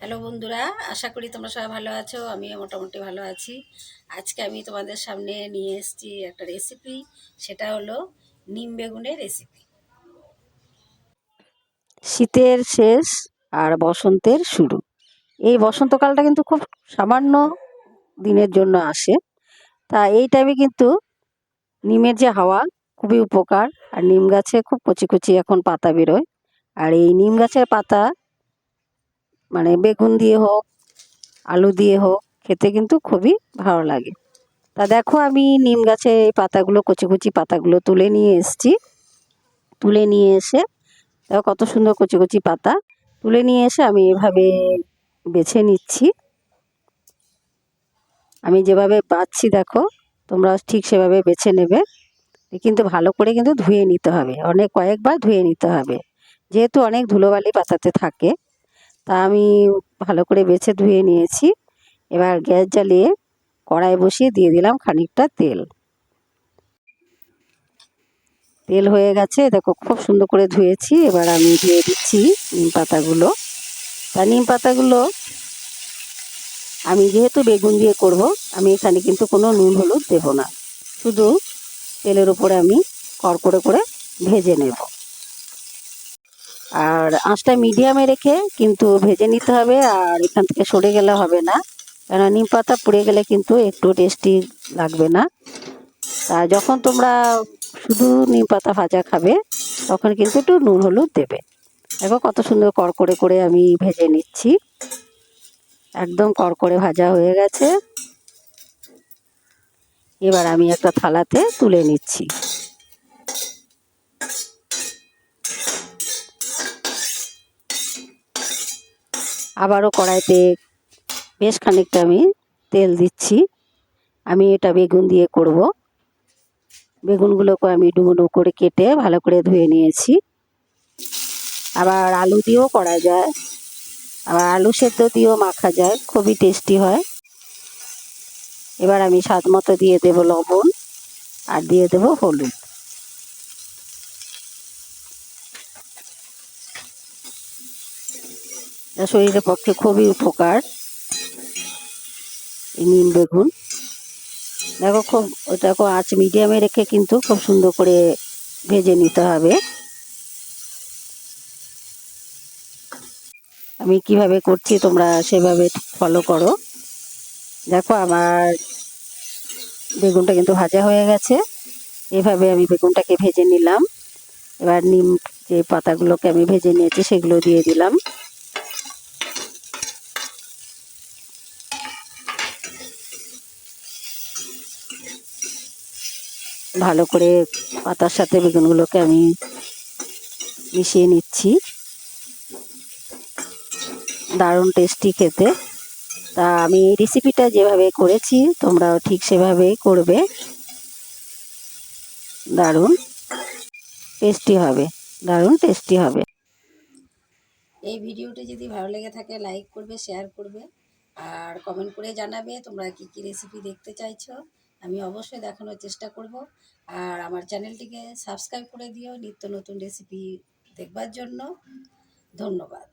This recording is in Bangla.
হ্যালো বন্ধুরা, আশা করি তোমরা সবাই ভালো আছো, আমিও মোটামুটি ভালো আছি। আজকে আমি তোমাদের সামনে নিয়ে এসেছি একটা রেসিপি সেটা হলো নিম বেগুনের রেসিপি শীতের শেষ আর বসন্তের শুরু। এই বসন্তকালটা কিন্তু খুব সামান্য দিনের জন্য আসে। তা এই টাইমে কিন্তু নিমের যে হাওয়া খুবই উপকার, আর নিম গাছে খুব কচি কচি এখন পাতা বেরোয়। আর এই নিম গাছের পাতা মানে বেগুন দিয়ে হোক, আলু দিয়ে হোক, খেতে কিন্তু খুবই ভালো লাগে। তা দেখো আমি নিম গাছের এই পাতাগুলো, কচি কচি পাতাগুলো তুলে নিয়ে এসেছি। তুলে নিয়ে এসে, দেখো কত সুন্দর কচি কচি পাতা। তুলে নিয়ে এসে আমি এভাবে বেছে নিচ্ছি। আমি যেভাবে বাছছি দেখো তোমরা ঠিক সেভাবে বেছে নেবে। কিন্তু ভালো করে কিন্তু ধুয়ে নিতে হবে। অনেক কয়েকবার ধুয়ে নিতে হবে। যেহেতু অনেক ধুলোবালি পাতাতে থাকে তা আমি ভালো করে বেছে ধুয়ে নিয়েছি। এবার গ্যাস জ্বালিয়ে কড়াই বসিয়ে দিয়ে দিলাম খানিকটা তেল। তেল হয়ে গেছে, দেখো খুব সুন্দর করে ধুয়েছি। এবার আমি দিয়ে দিচ্ছি নিম পাতাগুলো। তা নিম পাতাগুলো আমি যেহেতু বেগুন দিয়ে করব, আমি এখানে কিন্তু কোনো নুন হলুদ দেব না। শুধু তেলের উপরে আমি কড়কড়ে করে ভেজে নেব। আর আঁচটা মিডিয়ামে রেখে কিন্তু ভেজে নিতে হবে আর এখান থেকে সরে গেলে হবে না। কেন নিম পাতা পুড়ে গেলে কিন্তু একটু টেস্টি লাগবে না। তা যখন তোমরা শুধু নিম পাতা ভাজা খাবে, তখন কিন্তু একটু নুন হলুদ দেবে। দেখো কত সুন্দর কড়কড়ে করে আমি ভেজে নিচ্ছি। একদম কড়কড়ে ভাজা হয়ে গেছে। এবার আমি একটা থালাতে তুলে নিচ্ছি। আবারও কড়াইতে বেশ খানিকটা আমি তেল দিচ্ছি। আমি এটা বেগুন দিয়ে করব। বেগুনগুলোকে আমি ডুবো করে কেটে ভালো করে ধুয়ে নিয়েছি। আবার আলু দিয়েও করা যায়। আবার আলু সেদ্ধ দিয়েও মাখা যায়। খুবই টেস্টি হয়। এবার আমি স্বাদ মতো দিয়ে দেব লবণ আর দিয়ে দেব হলুদ। এটা শরীরের পক্ষে খুবই উপকার। এই নিম বেগুন। দেখো খুব খুব আঁচ মিডিয়ামে রেখে কিন্তু খুব সুন্দর করে ভেজে নিতে হবে। আমি কীভাবে করছি তোমরা সেভাবে ফলো করো। দেখো আমার বেগুনটা কিন্তু ভাজা হয়ে গেছে। এভাবে আমি বেগুনটাকে ভেজে নিলাম। এবার নিম যে পাতাগুলোকে আমি ভেজে নিয়েছি সেগুলো দিয়ে দিলাম। ভালো করে পাতার সাথে বেগুনগুলোকে আমি মিশিয়ে নিচ্ছি। দারুণ টেস্টি খেতে। তা আমি রেসিপিটা যেভাবে করেছি, তোমরাও ঠিক সেভাবেই করবে। দারুণ টেস্টি হবে, দারুণ টেস্টি হবে। এই ভিডিওটি যদি ভালো লেগে থাকে লাইক করবে শেয়ার করবে, আর কমেন্ট করে জানাবে তোমরা কি কি রেসিপি দেখতে চাইছো। আমি অবশ্যই দেখানোর চেষ্টা করব। আর আমার চ্যানেলটিকে সাবস্ক্রাইব করে দিও নিত্য নতুন রেসিপি দেখবার জন্য। ধন্যবাদ।